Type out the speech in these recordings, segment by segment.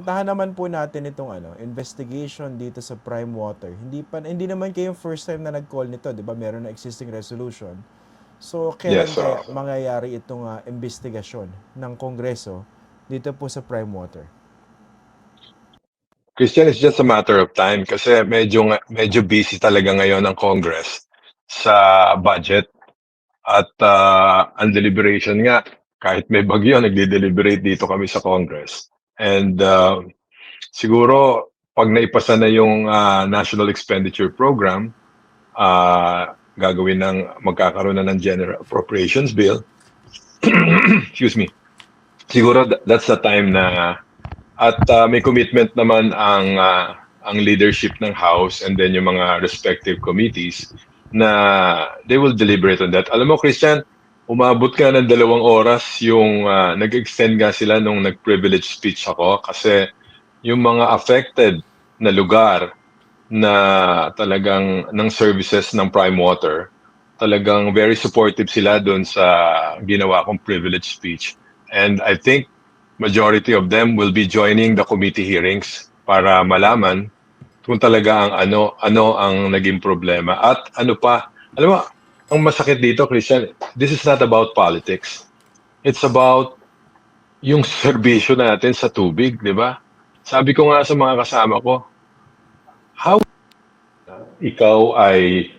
puntahan naman po natin itong ano, investigation dito sa Prime Water. Hindi pa hindi naman kayo first time na nag-call nito, 'di ba? Meron na existing resolution. So, kailan Yes, sir. mangyayari itong ah, investigasyon ng Kongreso dito po sa Prime Water? Christian, it's just a matter of time kasi medyo medyo busy talaga ngayon ang Congress sa budget at ah, ang deliberation nga kahit may bagyo nagde-deliberate dito kami sa Congress. And ah, siguro pag naipasa na yung ah, National Expenditure Program, ah, gagawin ng magkakaroon na ng General Appropriations Bill. Excuse me. Siguro th- that's the time na at uh, may commitment naman ang uh, ang leadership ng House and then yung mga respective committees na they will deliberate on that. Alam mo, Christian, umabot ka ng dalawang oras yung uh, nag-extend nga sila nung nag-privilege speech ako kasi yung mga affected na lugar na talagang ng services ng Prime Water, talagang very supportive sila doon sa ginawa kong privilege speech. And I think majority of them will be joining the committee hearings para malaman kung talaga ang ano ano ang naging problema at ano pa alam mo ang masakit dito Christian this is not about politics. It's about yung serbisyo natin sa tubig di ba? Sabi ko nga sa mga kasama ko how ikaw ay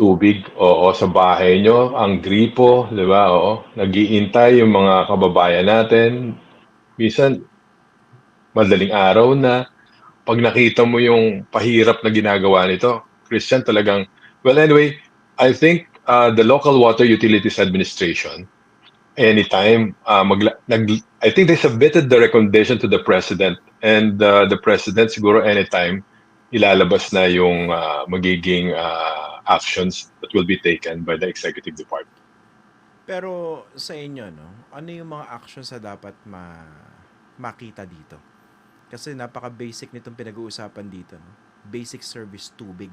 tubig, oo, sa bahay nyo, ang gripo, di ba, oo, nagiintay yung mga kababayan natin. Minsan, madaling araw na, pag nakita mo yung pahirap na ginagawa nito, Christian, talagang, well, anyway, I think uh, the Local Water Utilities Administration, anytime, uh, magla- nag, I think they submitted the recommendation to the President, and uh, the President, siguro anytime, ilalabas na yung uh, magiging uh, actions that will be taken by the executive department. Pero sa inyo, no, ano yung mga actions na dapat ma makita dito? Kasi napaka-basic nitong pinag-uusapan dito. No? Basic service tubig.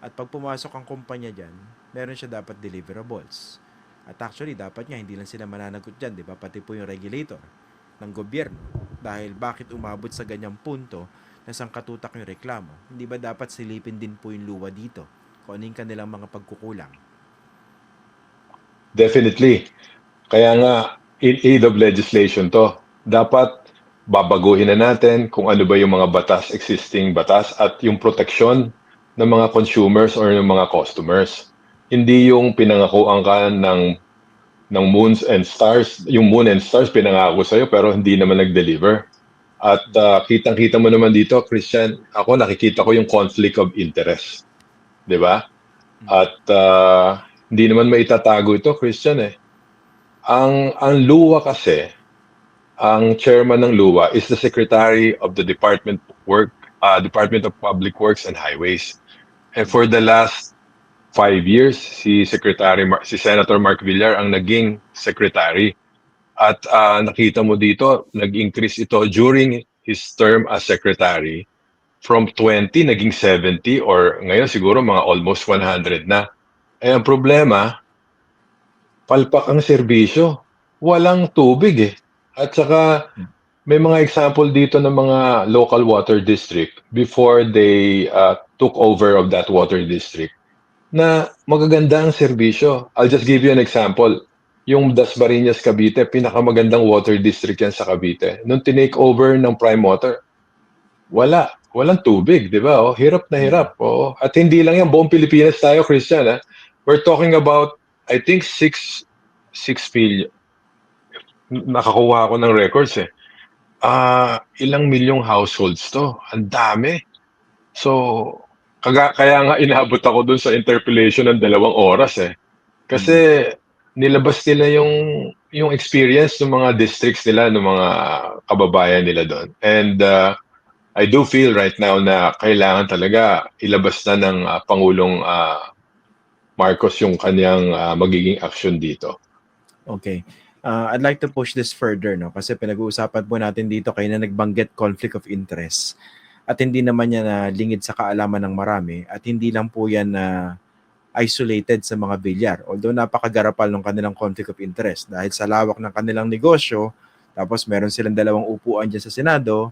At pag pumasok ang kumpanya dyan, meron siya dapat deliverables. At actually, dapat nga hindi lang sila mananagot dyan, di ba? Pati po yung regulator ng gobyerno. Dahil bakit umabot sa ganyang punto na sangkatutak yung reklamo? Hindi ba dapat silipin din po yung luwa dito? Kung ano yung kanilang mga pagkukulang? Definitely. Kaya nga, in aid of legislation to, dapat babaguhin na natin kung ano ba yung mga batas, existing batas, at yung proteksyon ng mga consumers or ng mga customers. Hindi yung pinangakuan ka ng, ng moons and stars, yung moon and stars pinangako sa'yo pero hindi naman nag-deliver. At uh, kitang-kita mo naman dito, Christian, ako nakikita ko yung conflict of interest. 'Di ba? At uh, hindi naman maitatago ito, Christian eh. Ang ang luwa kasi, ang chairman ng luwa is the secretary of the Department of Work, uh, Department of Public Works and Highways. And for the last five years, si Secretary Mar- si Senator Mark Villar ang naging secretary. At uh, nakita mo dito, nag-increase ito during his term as secretary from 20 naging 70 or ngayon siguro mga almost 100 na. Eh ang problema, palpak ang serbisyo. Walang tubig eh. At saka may mga example dito ng mga local water district before they uh, took over of that water district na magaganda ang serbisyo. I'll just give you an example. Yung Dasmariñas, Cavite, pinakamagandang water district yan sa Cavite. Nung tinake over ng Prime Water, wala. Walang tubig, di ba? Oh, hirap na hirap. Oh. At hindi lang yan, buong Pilipinas tayo, Christian. Ha? We're talking about, I think, 6 6 million. Nakakuha ako ng records eh. Ah, ilang milyong households to. Ang dami. So, kaga, kaya nga inabot ako dun sa interpellation ng dalawang oras eh. Kasi nilabas nila yung yung experience ng mga districts nila, ng mga kababayan nila doon. And uh, I do feel right now na kailangan talaga ilabas na ng uh, Pangulong uh, Marcos yung kanyang uh, magiging action dito. Okay. Uh, I'd like to push this further, no? Kasi pinag-uusapan po natin dito kayo na nagbanggit conflict of interest. At hindi naman yan na lingid sa kaalaman ng marami. At hindi lang po yan na isolated sa mga bilyar. Although napakagarapal ng kanilang conflict of interest. Dahil sa lawak ng kanilang negosyo, Tapos meron silang dalawang upuan dyan sa Senado.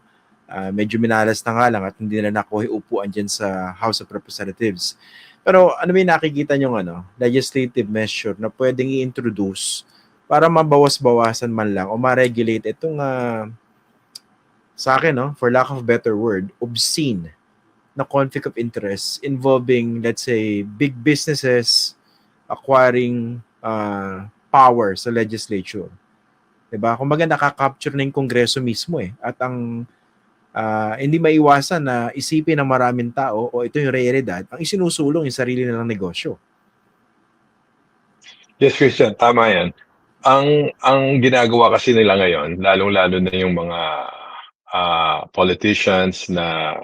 Ah, medyo minalas na nga lang at hindi na nakuha yung upuan dyan sa House of Representatives. Pero ano yung nakikita nyo ano, legislative measure na pwedeng i-introduce para mabawas-bawasan man lang o ma-regulate itong ah, sa akin, no, for lack of better word, obscene na conflict of interest involving, let's say, big businesses acquiring uh, power sa legislature. 'Di ba? Kumbaga nakaka-capture na yung kongreso mismo eh. At ang ah, hindi maiwasan na isipin ng maraming tao o ito yung realidad, ang isinusulong yung sarili nilang negosyo. Yes, Christian, tama yan. Ang ang ginagawa kasi nila ngayon, lalong-lalo na yung mga ah, politicians na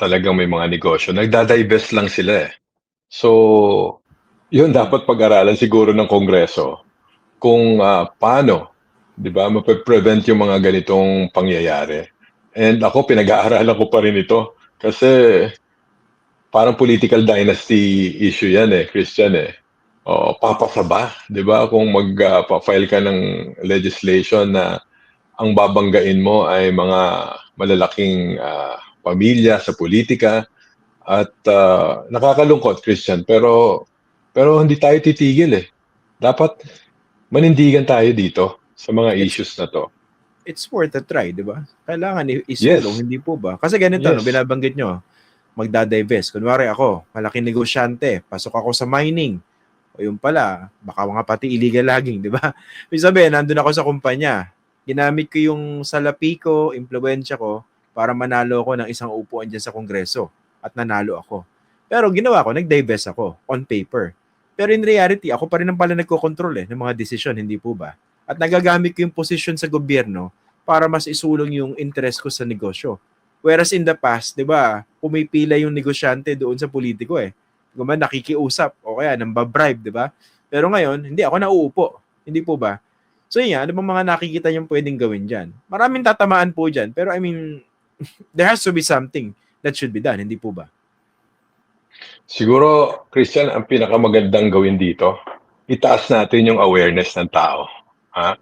talagang may mga negosyo, nagdadivest lang sila eh. So, yun dapat pag-aralan siguro ng Kongreso kung ah, paano, 'di ba, mape-prevent yung mga ganitong pangyayari. And ako pinag-aaralan ko pa rin ito kasi parang political dynasty issue yan eh, Christian eh. O papasaba, 'di ba? Kung mag-file ka ng legislation na ang babanggain mo ay mga malalaking ah, pamilya sa politika at ah, nakakalungkot Christian pero pero hindi tayo titigil eh. Dapat manindigan tayo dito sa mga issues na to. It's worth a try, 'di ba? Kailangan isulong, Yes. hindi po ba? Kasi ganito, no, Yes. binabanggit nyo, magdadivest. Kunwari ako, malaking negosyante, pasok ako sa mining. O yung pala, baka mga pati illegal logging, di ba? Ibig sabihin, nandun ako sa kumpanya. Ginamit ko yung salapi ko, impluensya ko, para manalo ako ng isang upuan dyan sa kongreso. At nanalo ako. Pero ginawa ko, nag-divest ako on paper. Pero in reality, ako pa rin ang pala nagko-control eh, ng mga desisyon, hindi po ba? At nagagamit ko yung position sa gobyerno para mas isulong yung interest ko sa negosyo. Whereas in the past, di ba, pumipila yung negosyante doon sa politiko eh. Guman, nakikiusap o kaya nambabribe, di ba? Pero ngayon, hindi ako nauupo. Hindi po ba? So yun ano bang mga nakikita niyong pwedeng gawin dyan? Maraming tatamaan po dyan. Pero I mean, there has to be something that should be done. Hindi po ba? Siguro, Christian, ang pinakamagandang gawin dito, itaas natin yung awareness ng tao. Ha?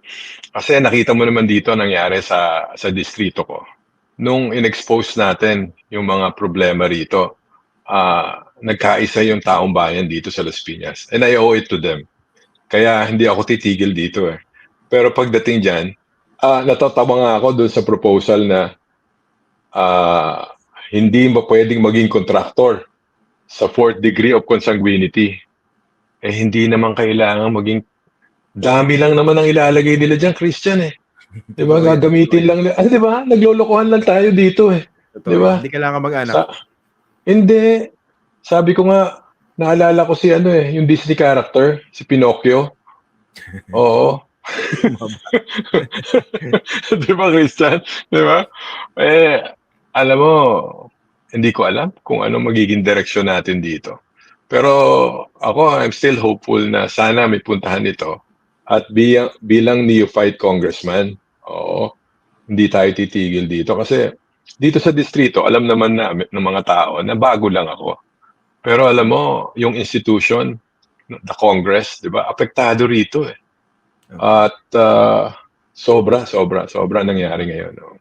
Kasi nakita mo naman dito nangyari sa sa distrito ko. Nung inexpose natin yung mga problema rito, ah nagkaisa yung taong bayan dito sa Las Piñas. And I owe it to them. Kaya hindi ako titigil dito eh. Pero pagdating dyan, ah natatawa nga ako doon sa proposal na ah hindi ba pwedeng maging contractor sa fourth degree of consanguinity. Eh hindi naman kailangan maging dami lang naman ang ilalagay nila diyan, Christian eh. 'Di ba? Gagamitin lang nila. Ah, 'di ba? Naglolokohan lang tayo dito eh. Di ba? Hindi kailangan mag-anak. Sa, hindi. Sabi ko nga, naalala ko si ano eh, yung Disney character, si Pinocchio. Oo. Di ba, Christian? Di ba? Eh, alam mo, hindi ko alam kung ano magiging direksyon natin dito. Pero ako, I'm still hopeful na sana may puntahan ito. At bilang, bilang neophyte congressman, oo, hindi tayo titigil dito. Kasi dito sa distrito, alam naman na ng mga tao na bago lang ako. Pero alam mo, yung institution, the Congress, di ba, apektado rito eh. At ah, sobra, sobra, sobra nangyari ngayon. No?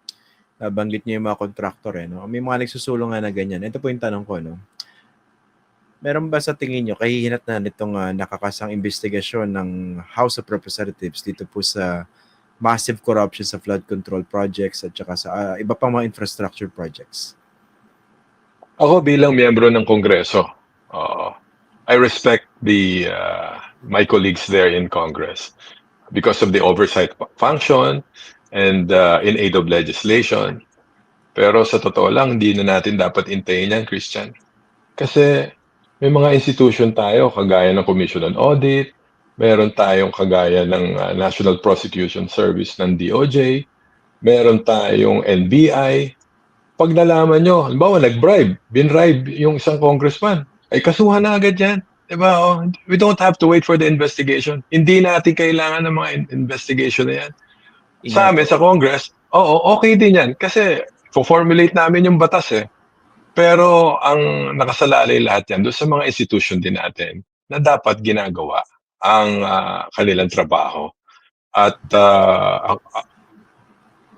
nabanggit niyo yung mga contractor eh, no? May mga nagsusulong nga na ganyan. Ito po yung tanong ko, no? Meron ba sa tingin niyo kahihinat na nitong ah, nakakasang investigasyon ng House of Representatives dito po sa massive corruption sa flood control projects at saka sa ah, iba pang mga infrastructure projects? Ako bilang miyembro ng Kongreso, uh, I respect the uh, my colleagues there in Congress because of the oversight fu- function and uh, in aid of legislation. Pero sa totoo lang, hindi na natin dapat intayin yan, Christian. Kasi may mga institution tayo, kagaya ng Commission on Audit, meron tayong kagaya ng uh, National Prosecution Service ng DOJ, meron tayong NBI, pag nalaman nyo, halimbawa nag-bribe, binribe yung isang congressman, ay kasuhan na agad yan. Diba? Oh, we don't have to wait for the investigation. Hindi natin kailangan ng mga in- investigation na yan. Sa amin, sa Congress, oo, okay din yan. Kasi, formulate namin yung batas eh. Pero, ang nakasalalay lahat yan doon sa mga institution din natin na dapat ginagawa ang ah, kanilang trabaho. At ah, ang-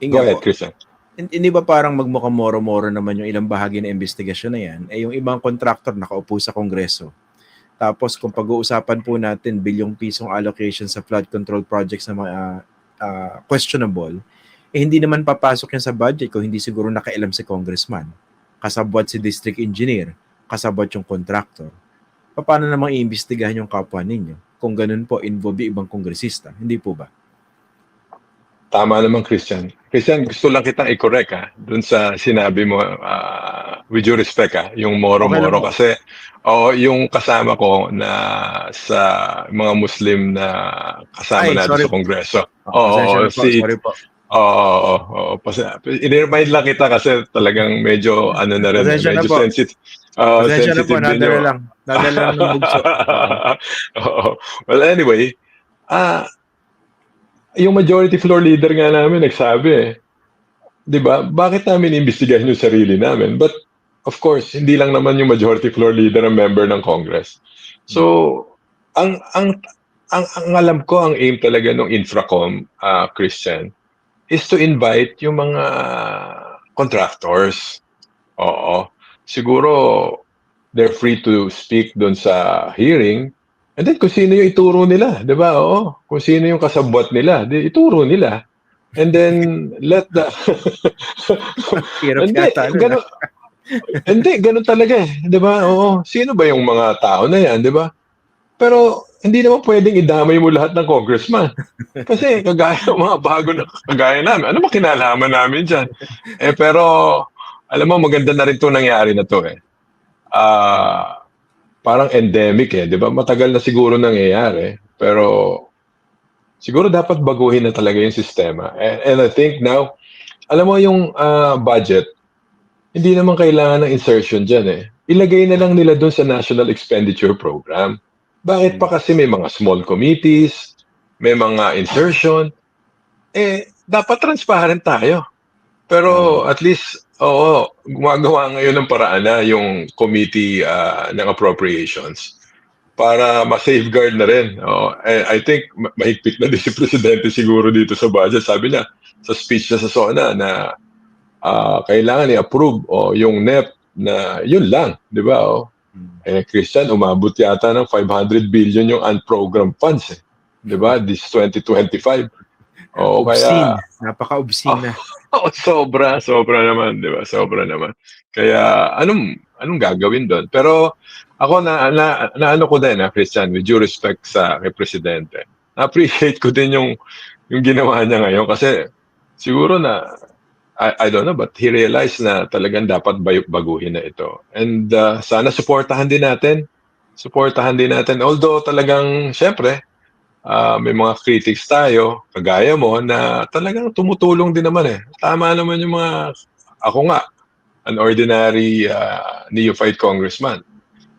Inga Go ahead, Christian. Hin- hindi ba parang magmukhang moro-moro naman yung ilang bahagi ng investigasyon na yan? Eh, yung ibang contractor nakaupo sa Kongreso. Tapos kung pag-uusapan po natin bilyong pisong allocation sa flood control projects na mga ah, questionable, eh hindi naman papasok yan sa budget kung hindi siguro nakailam si congressman. Kasabwat si district engineer, kasabwat yung contractor. Paano namang iimbestigahan yung kapwa ninyo? Kung ganun po, involve ibang kongresista. Hindi po ba? Tama naman, Christian. Christian, gusto lang kitang i-correct ha, dun sa sinabi mo, ah, with due respect ha, yung Okay moro-moro kasi oh, yung kasama ko na sa mga Muslim na kasama Ay, natin sorry. sa Kongreso. Oh, Oo, pasensya na po. si, Sorry po. oo, oo, oo. I-remind lang kita kasi talagang medyo, ano na rin, Pasensya na medyo sensitive. Oo, Pasensya na po, sensitive nadala yung- lang. Nadala lang ng bugso. Oo. Well, anyway, ah, yung majority floor leader nga namin nagsabi eh, 'di ba? Bakit namin imbestigahan yung sarili namin? But of course, hindi lang naman yung majority floor leader ang member ng Congress. So, ang ang ang, ang alam ko ang aim talaga ng Infracom ah, Christian is to invite yung mga contractors. Oo. Siguro they're free to speak doon sa hearing. And then kung sino yung ituro nila, 'di ba? Oo. Kung sino yung kasabwat nila, di ituro nila. And then let the Hirap Hindi, ganun, hindi, ganun talaga eh. 'Di ba? Oo. Sino ba yung mga tao na 'yan, 'di ba? Pero hindi naman pwedeng idamay mo lahat ng congressman. Kasi kagaya ng mga bago na kagaya namin, ano ba kinalaman namin dyan? Eh pero, alam mo, maganda na rin to nangyari na to eh. Ah, parang endemic eh, di ba? Matagal na siguro nangyayari. Pero, siguro dapat baguhin na talaga yung sistema. And, and I think now, alam mo yung ah, budget, hindi naman kailangan ng insertion dyan eh. Ilagay na lang nila doon sa National Expenditure Program. Bakit pa kasi may mga small committees, may mga insertion, eh, dapat transparent tayo. Pero at least, oo, gumagawa ngayon ng paraan na yung committee ah, ng appropriations para ma-safeguard na rin. Oo. I think ma- mahigpit na din si Presidente siguro dito sa budget. Sabi niya sa speech niya sa SONA na ah, kailangan i-approve o yung NEP na yun lang, di ba? Oh. Eh, Christian, umabot yata ng 500 billion yung unprogrammed funds. Eh. Di ba? This 2025. Oo, Obscene. kaya... Napaka-obscene na. Oo, sobra, sobra naman, di ba? Sobra naman. Kaya, anong, anong gagawin doon? Pero, ako na, na, na ano ko din, ha, Christian, with due respect sa kay Presidente, na-appreciate ko din yung, yung ginawa niya ngayon kasi siguro na I, I don't know, but he realized na talagang dapat baguhin na ito. And uh, sana suportahan din natin. Suportahan din natin. Although talagang, syempre, ah, may mga critics tayo, kagaya mo, na talagang tumutulong din naman eh. Tama naman yung mga, ako nga, an ordinary uh, neophyte congressman.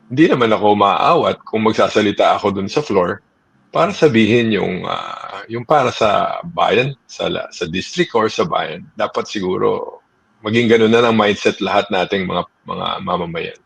Hindi naman ako maaawat kung magsasalita ako dun sa floor para sabihin yung ah, yung para sa bayan, sa sa district or sa bayan. Dapat siguro maging ganun na ang mindset lahat nating mga mga mamamayan.